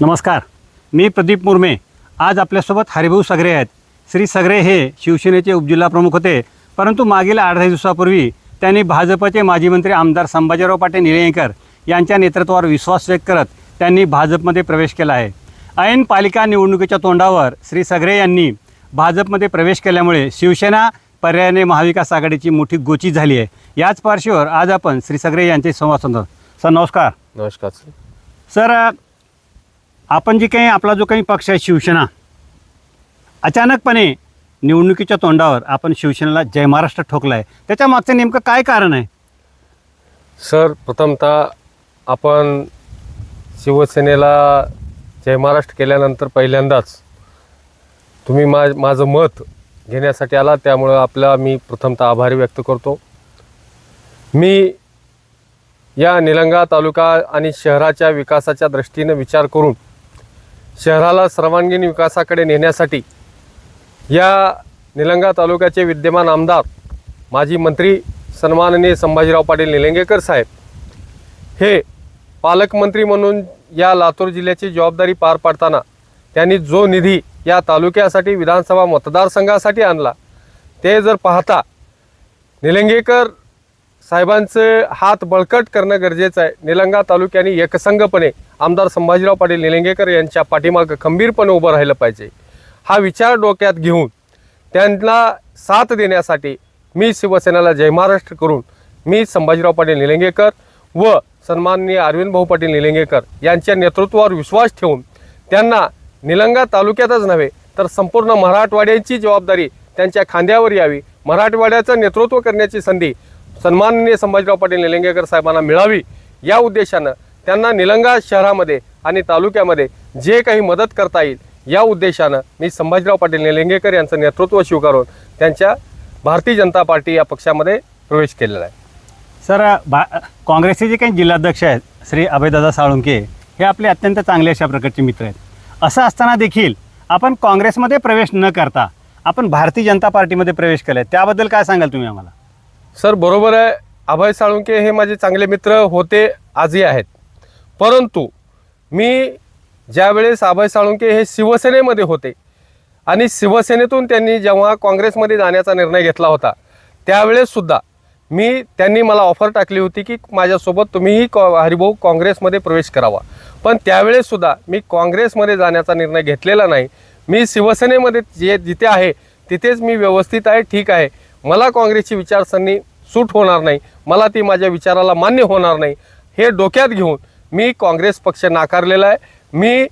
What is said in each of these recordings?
नमस्कार मी प्रदीप मुर्मे. आज आपल्यासोबत हरिभाऊ सगरे आहेत. श्री सगरे हे शिवसेनेचे उपजिल्हा प्रमुख होते परंतु मागील आठ दहा दिवसापूर्वी त्यांनी भाजपचे माजी मंत्री आमदार संभाजीराव पाटील निलंगेकर यांच्या नेतृत्वावर विश्वास व्यक्त करत त्यांनी भाजपमध्ये प्रवेश केला आहे. ऐन पालिका निवडणुकीच्या तोंडावर श्री सगरे यांनी भाजपमध्ये प्रवेश केल्यामुळे शिवसेना पर्यायाने महाविकास आघाडीची मोठी गोची झाली आहे. याच पार्श्ववर आज आपण श्री सगरे यांचे संवाद साधणार सर नमस्कार. नमस्कार सर आपण जे काही आपला जो काही पक्ष आहे शिवसेना अचानकपणे निवडणुकीच्या तोंडावर आपण शिवसेनेला जय महाराष्ट्र ठोकला आहे त्याच्या मागचं नेमकं काय कारण आहे? सर प्रथमतः आपण शिवसेनेला जय महाराष्ट्र केल्यानंतर पहिल्यांदाच तुम्ही मा माझं मत घेण्यासाठी आला त्यामुळं आपला मी प्रथमतः आभारी व्यक्त करतो. मी या निलंगा तालुका आणि शहराच्या विकासाच्या दृष्टीनं विचार करून शहराला सर्वांगीण विकासाकडे नेण्यासाठी या निलंगा तालुक्याचे विद्यमान आमदार माजी मंत्री सन्माननीय संभाजीराव पाटील निलंगेकर साहेब हे पालकमंत्री म्हणून या लातूर जिल्ह्याची जबाबदारी पार पाडताना त्यांनी जो निधी या तालुक्यासाठी विधानसभा मतदारसंघासाठी आणला ते जर पाहता निलंगेकर साहेबांचं हात बळकट करणं गरजेचं आहे. निलंगा तालुक्याने एकसंघपणे आमदार संभाजीराव पाटील निलंगेकर यांच्या पाठीमागं खंबीरपणे उभं राहिलं पाहिजे. हा विचार डोक्यात घेऊन त्यांना साथ देण्यासाठी मी शिवसेनेला जय महाराष्ट्र करून मी संभाजीराव पाटील निलंगेकर व सन्माननीय अरविंद भाऊ पाटील निलंगेकर यांच्या नेतृत्वावर विश्वास ठेवून त्यांना निलंगा तालुक्यातच नव्हे तर संपूर्ण मराठवाड्याची जबाबदारी त्यांच्या खांद्यावर यावी. मराठवाड्याचं नेतृत्व करण्याची संधी सन्माननीय संभाजीराव पाटील निलंगेकर साहेबांना मिळावी या उद्देशानं त्यांना निलंगा शहरामध्ये आणि तालुक्यामध्ये जे काही मदत करता येईल या उद्देशानं मी संभाजीराव पाटील निलंगेकर यांचं नेतृत्व स्वीकारून त्यांच्या भारतीय जनता पार्टी या पक्षामध्ये प्रवेश केलेला आहे. सर भा काँग्रेसचे जे काही जिल्हाध्यक्ष आहेत श्री अभयदादा साळुंके हे आपले अत्यंत चांगले अशा प्रकारचे मित्र आहेत. असं असताना देखील आपण काँग्रेसमध्ये प्रवेश न करता आपण भारतीय जनता पार्टीमध्ये प्रवेश केला आहे त्याबद्दल काय सांगाल तुम्ही आम्हाला? सर बरोबर आहे. अभय साळुंके हे माझे चांगले मित्र होते आजही आहेत. परंतु मी ज्यावेळेस अभय साळुंके हे शिवसेनेमध्ये होते आणि शिवसेनेतून त्यांनी जेव्हा काँग्रेसमध्ये जाण्याचा निर्णय घेतला होता त्यावेळेससुद्धा मी त्यांनी मला ऑफर टाकली होती की माझ्यासोबत तुम्हीही कॉ हरिभाऊ काँग्रेसमध्ये प्रवेश करावा. पण त्यावेळेससुद्धा मी काँग्रेसमध्ये जाण्याचा निर्णय घेतलेला नाही. मी शिवसेनेमध्ये जे जिथे आहे तिथेच मी व्यवस्थित आहे ठीक आहे. मला काँग्रेसची विचारसरणी सूट होणार नाही मला ती माझ्या विचाराला मान्य होणार नाही हे डोक्यात घेऊन मी काँग्रेस पक्ष नाकारलेला आहे. मी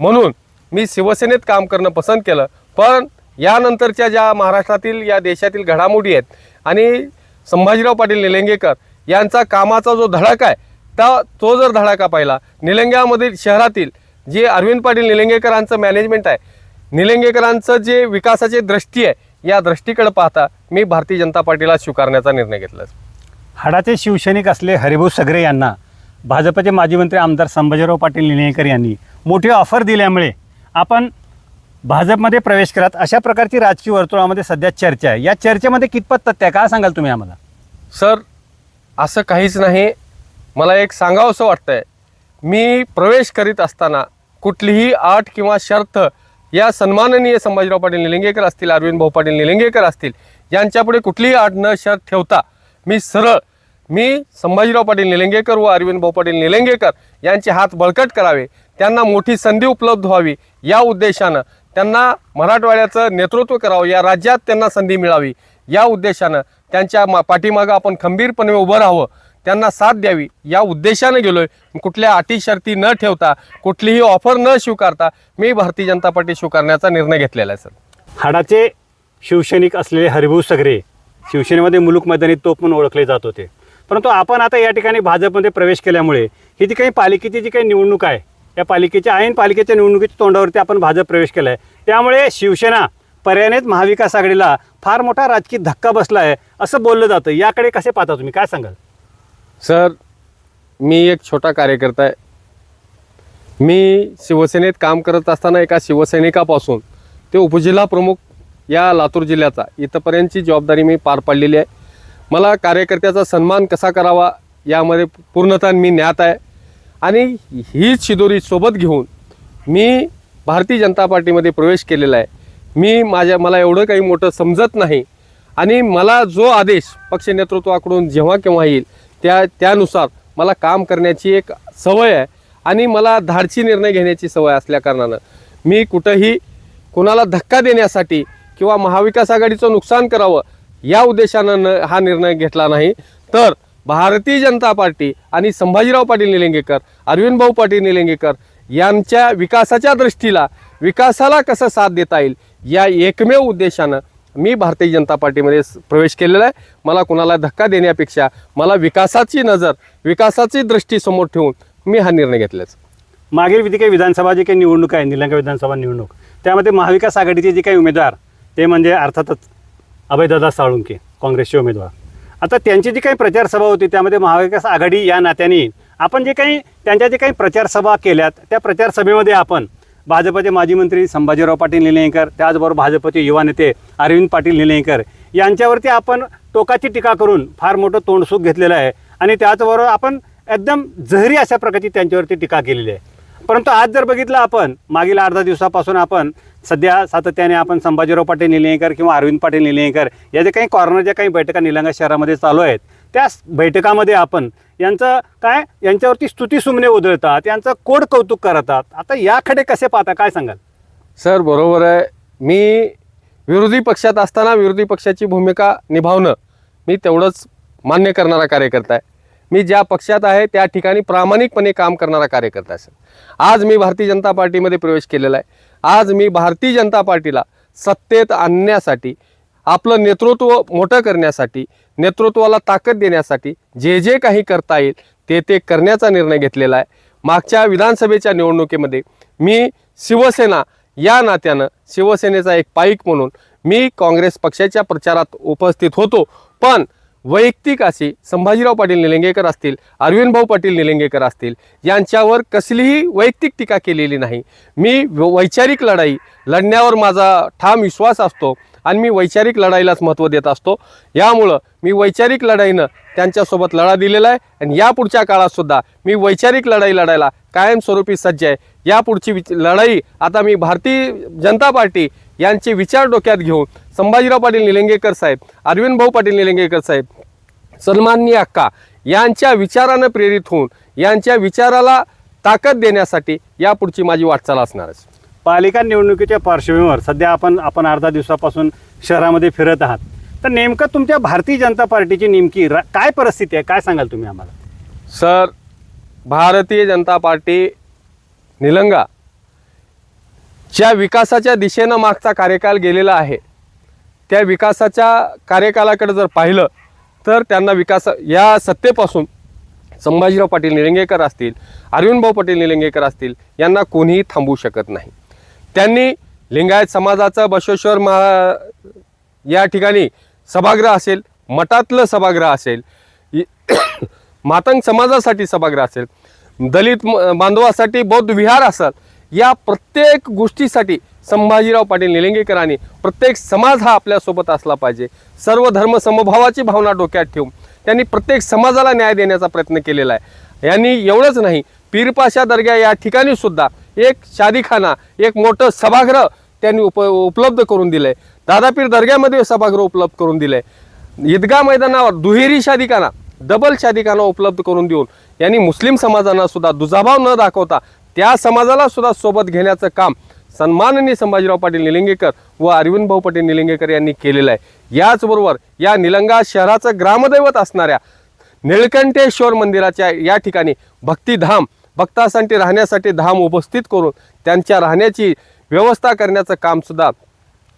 म्हणून मी शिवसेनेत काम करणं पसंत केलं पण यानंतरच्या ज्या महाराष्ट्रातील या देशातील घडामोडी आहेत आणि संभाजीराव पाटील निलंगेकर यांचा कामाचा जो धडाका आहे त्या तो जर धडाका पाहिला निलंग्यामधील शहरातील जे अरविंद पाटील निलंगेकरांचं मॅनेजमेंट आहे निलंगेकरांचं जे विकासाची दृष्टी आहे या दृष्टीकडे पाहता मी भारतीय जनता पार्टीला स्वीकारण्याचा निर्णय घेतला. हाडाचे शिवसैनिक असले हरिभाऊ सगरे यांना भाजपचे माजी मंत्री आमदार संभाजीराव पाटील निलंगेकर यांनी मोठी ऑफर दिल्यामुळे आपण भाजपमध्ये प्रवेश करत. अशा प्रकारची राजकीय वर्तुळामध्ये सध्या चर्चा आहे. या चर्चेमध्ये कितपत तथ्य आहे? काय सांगाल तुम्ही आम्हाला? सर असं काहीच नाही. मला एक सांगावंसं वाटतंय. मी प्रवेश करीत असताना कुठलीही अट किंवा शर्त या सन्माननीय संभाजीराव पाटील निलंगेकर असतील अरविंद भाऊ पाटील निलंगेकर असतील यांच्यापुढे कुठलीही आड न शर्त ठेवता मी सरळ मी संभाजीराव पाटील निलंगेकर व अरविंद भाऊ पाटील निलंगेकर यांचे हात बळकट करावे. त्यांना मोठी संधी उपलब्ध व्हावी. या उद्देशानं त्यांना मराठवाड्याचं नेतृत्व करावं. या राज्यात त्यांना संधी मिळावी. या उद्देशानं त्यांच्या मा पाठीमागं आपण खंबीरपणे उभं राहावं. त्यांना साथ द्यावी. या उद्देशानं गेलोय. कुठल्या अटी शर्ती न ठेवता कुठलीही ऑफर न स्वीकारता मी भारतीय जनता पार्टी स्वीकारण्याचा निर्णय घेतलेला आहे सर. हाडाचे शिवसैनिक असलेले हरिभाऊ सगरे शिवसेनेमध्ये मुलूक मैदानी तोप म्हणून ओळखले जात होते. परंतु आपण आता या ठिकाणी भाजपमध्ये प्रवेश केल्यामुळे ही जी काही पालिकेची जी काही निवडणूक आहे या पालिकेच्या ऐन पालिकेच्या निवडणुकीच्या तोंडावरती आपण भाजप प्रवेश केला आहे त्यामुळे शिवसेना पर्यानेच महाविकास आघाडीला फार मोठा राजकीय धक्का बसला आहे असं बोललं जातं. याकडे कसे पाहता तुम्ही? काय सांगाल? सर मी एक छोटा कार्यकर्ता आहे. मी शिवसेनेत काम करत असताना एका शिवसैनिकापासून ते उपजिल्हा प्रमुख या लातूर जिल्ह्याचा इथंपर्यंतची जबाबदारी मी पार पाडलेली आहे. मला कार्यकर्त्याचा सन्मान कसा करावा यामध्ये पूर्णतः मी ज्ञात आहे. आणि हीच शिदोरी सोबत घेऊन मी भारतीय जनता पार्टीमध्ये प्रवेश केलेला आहे. मी माझ्या मला एवढं काही मोठं समजत नाही. आणि मला जो आदेश पक्ष नेतृत्वाकडून जेव्हा केव्हा येईल त्या त्यानुसार मला काम करण्याची एक सवय आहे आणि मला धाडची निर्णय घेण्याची सवय असल्याकारणानं मी कुठंही कोणाला धक्का देण्यासाठी किंवा महाविकास आघाडीचं नुकसान करावं या उद्देशानं न हा निर्णय घेतला नाही. तर भारतीय जनता पार्टी आणि संभाजीराव पाटील निलंगेकर अरविंद भाऊ पाटील निलंगेकर यांच्या विकासाच्या दृष्टीला विकासाला कसं साथ देता येईल या एकमेव उद्देशानं मी भारतीय जनता पार्टीमध्ये प्रवेश केलेला आहे. मला कुणाला धक्का देण्यापेक्षा मला विकासाची नजर विकासाची दृष्टी समोर ठेवून मी हा निर्णय घेतलाच मागील विधी काही विधानसभा जी काही निवडणूक आहे निलंगा विधानसभा निवडणूक त्यामध्ये महाविकास आघाडीचे जे काही उमेदवार ते म्हणजे अर्थातच अभयदादा साळुंके काँग्रेसचे उमेदवार. आता त्यांची जी काही प्रचारसभा होती त्यामध्ये महाविकास आघाडी या नात्याने आपण जे काही त्यांच्या जे काही प्रचारसभा केल्यात त्या प्रचारसभेमध्ये आपण भाजपचे माजी मंत्री संभाजीराव पाटील निलंगेकर त्याचबरोबर भाजपचे युवा नेते अरविंद पाटील निलंगेकर. यांच्यावरती आपण टोकाची टीका करून फार मोठं तोंडसूक घेतलेलं आहे आणि त्याचबरोबर आपण एकदम जहरी अशा प्रकारची त्यांच्यावरती टीका केलेली आहे. परंतु आज जर बघितलं आपण मागील अर्धा दिवसापासून आपण सध्या सातत्याने आपण संभाजीराव पाटील निलंगेकर किंवा अरविंद पाटील निलंगेकर या जे काही कॉर्नरच्या काही बैठका निलंगा शहरामध्ये चालू आहेत त्या बैठकामध्ये आपण यांचं काय? यांच्यावरती स्तुती सुमने उधळतात यांचं कोड कौतुक करतात. आता याकडे कसे पाहता काय सांगाल? सर बरोबर आहे. मी विरोधी पक्षात असताना विरोधी पक्षाची भूमिका निभावणं मी तेवढंच मान्य करणारा कार्यकर्ता आहे. मी ज्या पक्षात आहे त्या ठिकाणी प्रामाणिकपणे काम करणारा कार्यकर्ता आहे सर. आज मी भारतीय जनता पार्टीमध्ये प्रवेश केलेला आहे. आज मी भारतीय जनता पार्टीला सत्तेत आणण्यासाठी आपलं नेतृत्व मोठं करण्यासाठी नेतृत्वाला ताकद देण्यासाठी जे जे काही करता येईल ते ते करण्याचा निर्णय घेतलेला आहे. मागच्या विधानसभेच्या निवडणुकीमध्ये मी शिवसेना या नात्यानं शिवसेनेचा एक पाईक म्हणून मी काँग्रेस पक्षाच्या प्रचारात उपस्थित होतो. पण वैयक्तिक अशी संभाजीराव पाटील निलंगेकर असतील अरविंद भाऊ पाटील निलंगेकर असतील यांच्यावर कसलीही वैयक्तिक टीका केलेली नाही. मी वैचारिक लढाई लढण्यावर माझा ठाम विश्वास असतो. आणि मी वैचारिक लढाईलाच महत्त्व देत असतो. यामुळं मी वैचारिक लढाईनं त्यांच्यासोबत लढा दिलेला आहे आणि यापुढच्या पुढच्या काळातसुद्धा मी वैचारिक लढाई लढायला कायमस्वरूपी सज्ज आहे. यापुढची विच लढाई आता मी भारतीय जनता पार्टी यांचे विचार डोक्यात घेऊन संभाजीराव पाटील निलंगेकर साहेब अरविंद भाऊ पाटील निलंगेकर साहेब सन्माननीय अक्का यांच्या विचारानं प्रेरित होऊन यांच्या विचाराला ताकद देण्यासाठी यापुढची माझी वाटचाल असणारच पालिका निवडणुकीच्या पार्श्वभूमीवर सध्या आपण आपण अर्धा दिवसापासून शहरामध्ये फिरत आहात. तर नेमकं तुमच्या भारतीय जनता पार्टीची नेमकी रा- काय परिस्थिती आहे? काय सांगाल तुम्ही आम्हाला? सर भारतीय जनता पार्टी निलंगा ज्या विकासाच्या दिशेनं मागचा कार्यकाल गेलेला आहे. त्या विकासाच्या कार्यकालाकडे जर पाहिलं तर त्यांना विकास या सत्तेपासून संभाजीराव पाटील निलंगेकर असतील अरविंद भाऊ पाटील निलंगेकर असतील यांना कोणीही थांबवू शकत नाही. त्यांनी लिंगायत समाजाचं बसवेश्वर मा या ठिकाणी सभागृह असेल मठातलं सभागृह असेल मातंग समाजासाठी सभागृह असेल दलित म- बांधवासाठी बौद्ध विहार असेल या प्रत्येक गोष्टीसाठी संभाजीराव पाटील निलंगेकरांनी प्रत्येक समाज हा आपल्यासोबत असला पाहिजे. सर्व धर्म समभावाची भावना डोक्यात ठेवून त्यांनी प्रत्येक समाजाला न्याय देण्याचा प्रयत्न केलेला आहे. यांनी एवढंच नाही पीरपाशा दर्ग्या या ठिकाणी सुद्धा एक शादीखाना एक मोठं सभागृह त्यांनी उप उपलब्ध करून दिलंय. दादापीर दर्ग्यामध्ये सभागृह उपलब्ध करून दिलं आहे ईदगा मैदानावर दुहेरी शादीखाना डबल शादीखाना उपलब्ध करून देऊन यांनी मुस्लिम समाजांना सुद्धा दुजाभाव न दाखवता त्या समाजाला सुद्धा सोबत घेण्याचं काम सन्माननीय संभाजीराव पाटील निलंगेकर व अरविंद भाऊ पाटील निलंगेकर यांनी केलेलं आहे. याचबरोबर या निलंगा शहराचं ग्रामदैवत असणाऱ्या निळकंठेश्वर मंदिराच्या या ठिकाणी भक्तिधाम भक्तासाठी राहण्यासाठी धाम उपस्थित करून त्यांच्या राहण्याची व्यवस्था करण्याचं कामसुद्धा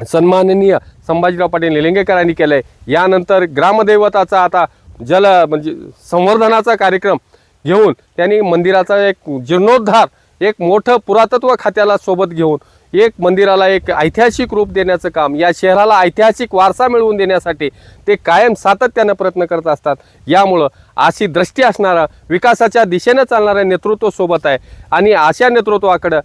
सन्माननीय संभाजीराव पाटील निलंगेकरांनी केलं आहे यानंतर ग्रामदैवताचा आता जल म्हणजे संवर्धनाचा कार्यक्रम घेऊन त्यांनी मंदिराचा एक जीर्णोद्धार एक मोठं पुरातत्व खात्याला सोबत घेऊन एक मंदिराला एक ऐतिहासिक रूप देण्याचं काम या शहराला ऐतिहासिक वारसा मिळवून देण्यासाठी ते कायम सातत्यानं प्रयत्न करत असतात. यामुळं अशी दृष्टी असणारं विकासाच्या दिशेनं चालणारं नेतृत्व सोबत आहे. आणि अशा नेतृत्वाकडं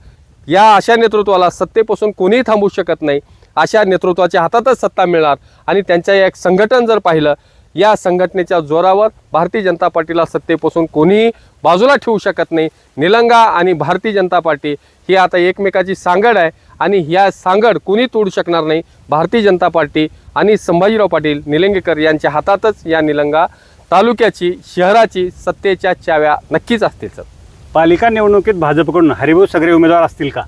या अशा नेतृत्वाला सत्तेपासून कोणीही थांबू शकत नाही. अशा नेतृत्वाच्या हातातच सत्ता मिळणार. आणि त्यांच्या एक संघटन जर पाहिलं या संघटनेच्या जोरावर भारतीय जनता पार्टीला सत्तेपासून कोणीही बाजूला ठेवू शकत नाही. निलंगा आणि भारतीय जनता पार्टी ही आता एकमेकाची सांगड आहे आणि ह्या सांगड कोणी तोडू शकणार नाही? भारतीय जनता पार्टी आणि संभाजीराव पाटील निलंगेकर यांच्या हातातच या निलंगा तालुक्याची शहराची सत्तेच्या चाव्या नक्कीच असतील सर. पालिका निवडणुकीत भाजपकडून हरिभाऊ सगळे उमेदवार असतील का?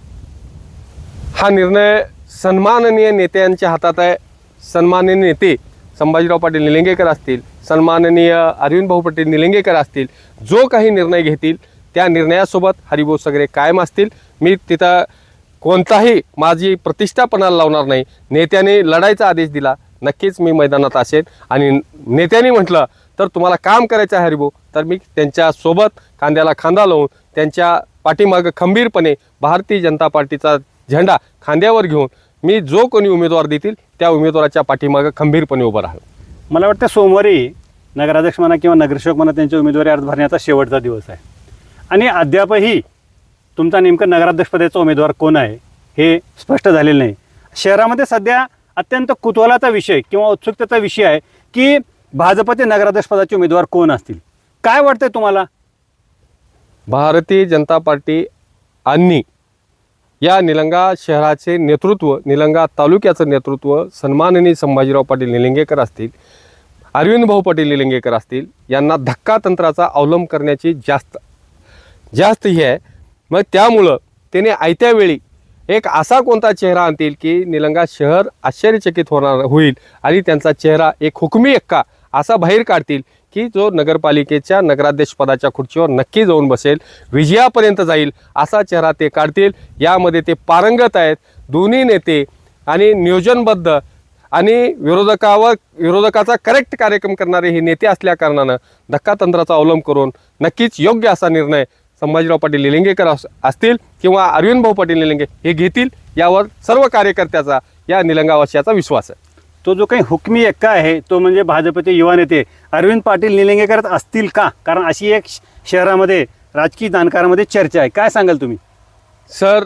हा निर्णय सन्माननीय नेत्यांच्या हातात आहे. सन्माननीय नेते संभाजीराव पाटील निलंगेकर असतील सन्माननीय अरविंद भाऊ पाटील निलंगेकर असतील जो काही निर्णय घेतील त्या निर्णयासोबत हरिभाऊ सगळे कायम असतील. मी तिथं कोणताही माझी प्रतिष्ठापणाला लावणार नाही. नेत्याने लढायचा आदेश दिला. नक्कीच मी मैदानात असेल आणि नेत्यांनी म्हटलं तर तुम्हाला काम करायचं आहे हरिभाऊ. तर मी त्यांच्यासोबत खांद्याला खांदा लावून त्यांच्या पाठीमागं खंबीरपणे भारतीय जनता पार्टीचा झेंडा खांद्यावर घेऊन मी जो कोणी उमेदवार देतील त्या उमेदवाराच्या पाठीमागं खंबीरपणे उभं राहील मला वाटतं सोमवारी नगराध्यक्ष म्हणा किंवा नगरसेवक म्हणा त्यांच्या उमेदवारी अर्ज भरण्याचा शेवटचा दिवस आहे. आणि अद्यापही तुमचा नेमकं नगराध्यक्षपदाचा उमेदवार कोण आहे हे स्पष्ट झालेलं नाही. शहरामध्ये सध्या अत्यंत कुतूहलाचा विषय किंवा उत्सुकतेचा विषय आहे की भाजपचे नगराध्यक्षपदाचे उमेदवार कोण असतील. काय वाटतंय तुम्हाला? भारतीय जनता पार्टी आणि या निलंगा शहराचे नेतृत्व निलंगा तालुक्याचं नेतृत्व सन्माननीय संभाजीराव पाटील निलंगेकर असतील अरविंद भाऊ पाटील निलंगेकर असतील यांना धक्का तंत्राचा अवलंब करण्याची जास्त जास्त हे आहे. मग त्यामुळं त्याने आयत्या वेळी एक असा कोणता चेहरा आणतील की निलंगा शहर आश्चर्यचकित होणार होईल आणि त्यांचा चेहरा एक हुकमी एक्का असा बाहेर काढतील की जो नगरपालिकेच्या नगराध्यक्षपदाच्या खुर्चीवर नक्की जाऊन बसेल विजयापर्यंत जाईल असा चेहरा ते काढतील. यामध्ये ते पारंगत आहेत. दोन्ही नेते आणि नियोजनबद्ध आणि विरोधकावर विरोधकाचा करेक्ट कार्यक्रम करणारे हे नेते असल्याकारणानं धक्का धक्कातंत्राचा अवलंब करून नक्कीच योग्य असा निर्णय संभाजीराव पाटील निलंगेकर अस- असतील किंवा अरविंद भाऊ पाटील निलंगे हे घेतील यावर सर्व कार्यकर्त्याचा या निलंगावासियाचा विश्वास आहे. तो जो काही हुकमी एक्का आहे तो म्हणजे भाजपचे युवा नेते अरविंद पाटील निलंगेकर असतील का? कारण अशी एक शहरामध्ये राजकीय जाणकारामध्ये चर्चा आहे. काय सांगाल तुम्ही? सर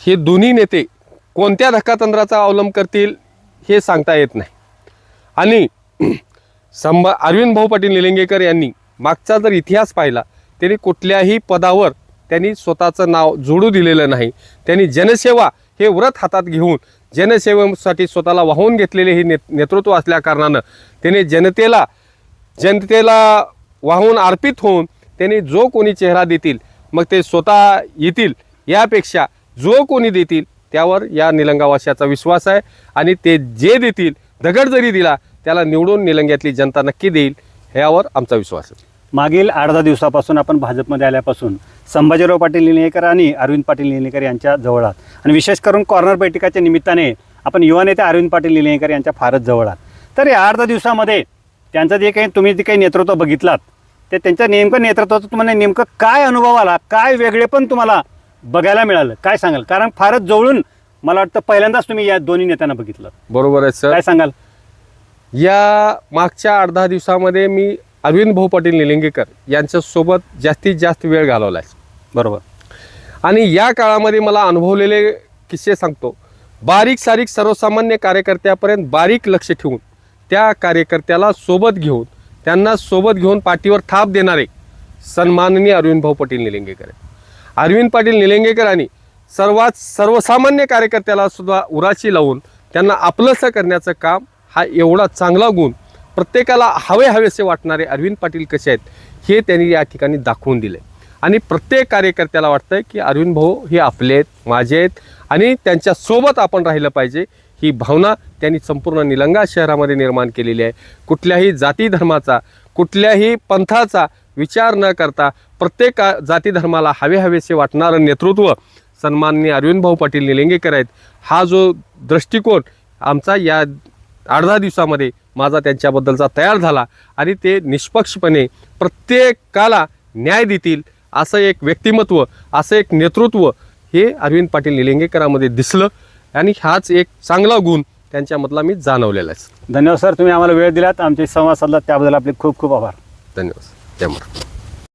हे दोन्ही नेते कोणत्या धक्कातंत्राचा अवलंब करतील हे सांगता येत नाही. आणि संभा अरविंद भाऊ पाटील निलंगेकर यांनी मागचा जर इतिहास पाहिला त्यांनी कुठल्याही पदावर त्यांनी स्वतःचं नाव जोडू दिलेलं नाही. त्यांनी जनसेवा हे व्रत हातात घेऊन जनसेवेसाठी स्वतःला वाहून घेतलेले हे ने नेतृत्व असल्याकारणानं त्याने जनतेला जनतेला वाहून अर्पित होऊन त्यांनी जो कोणी चेहरा देतील मग ते स्वतः येतील यापेक्षा जो कोणी देतील त्यावर या निलंगावाशाचा विश्वास आहे आणि ते जे देतील दगड जरी दिला त्याला निवडून निलंग्यातली जनता नक्की देईल यावर आमचा विश्वास आहे. मागील आठ दहा दिवसापासून आपण भाजपमध्ये आल्यापासून संभाजीराव पाटील निलंगेकर आणि अरविंद पाटील निलंगेकर यांच्या जवळ आहात. आणि विशेष करून कॉर्नर बैठकाच्या निमित्ताने आपण युवा नेते अरविंद पाटील निलंगेकर यांच्या फारच जवळ आहात. तर या आठ दहा दिवसामध्ये त्यांचं जे काही तुम्ही जे काही नेतृत्व बघितलात ते त्यांच्या नेमकं नेतृत्वाचं तुम्हाला नेमकं काय अनुभव आला काय वेगळे पण तुम्हाला बघायला मिळालं काय सांगाल? कारण फारच जवळून मला वाटतं पहिल्यांदाच तुम्ही या दोन्ही नेत्यांना बघितलं. बरोबर आहे सर. काय सांगाल? या मागच्या आठ दहा दिवसामध्ये मी अरविंद भाऊ पाटील निलंगेकर यांच्यासोबत जास्तीत जास्त वेळ घालवला आहे बरोबर. आणि या काळामध्ये मला अनुभवलेले किस्से सांगतो. बारीक सारीक सर्वसामान्य कार्यकर्त्यापर्यंत बारीक लक्ष ठेवून त्या कार्यकर्त्याला सोबत घेऊन त्यांना सोबत घेऊन पाठीवर थाप देणारे सन्माननीय अरविंद भाऊ पाटील निलंगेकर अरविंद पाटील निलंगेकरांनी सर्वात सर्वसामान्य कार्यकर्त्याला सुद्धा उराशी लावून त्यांना आपलंसं करण्याचं काम हा एवढा चांगला गुण प्रत्येकाला हवे हवेसे वाटणारे अरविंद पाटील कसे आहेत हे त्यांनी या ठिकाणी दाखवून दिले. आणि प्रत्येक कार्यकर्त्याला वाटतं की अरविंद भाऊ हे आपले आहेत माझे आहेत आणि त्यांच्यासोबत आपण राहिलं पाहिजे ही भावना त्यांनी संपूर्ण निलंगा शहरामध्ये निर्माण केलेली आहे. कुठल्याही जाती धर्माचा कुठल्याही पंथाचा विचार न करता प्रत्येक जाती धर्माला हवे हवेसे वाटणारं नेतृत्व सन्माननीय अरविंद भाऊ पाटील निलंगेकर आहेत. हा जो दृष्टिकोन आमचा या आठ दहा दिवसामध्ये माझा त्यांच्याबद्दलचा तयार झाला आणि ते निष्पक्षपणे प्रत्येकाला न्याय देतील असं एक व्यक्तिमत्व असं एक नेतृत्व हे अरविंद पाटील निलंगेकरामध्ये दिसलं. आणि हाच एक चांगला गुण त्यांच्यामधला मी जाणवलेला आहे. धन्यवाद सर तुम्ही आम्हाला वेळ दिलात. आमचे संवाद साधला त्याबद्दल आपले खूप खूप आभार. धन्यवाद महाराज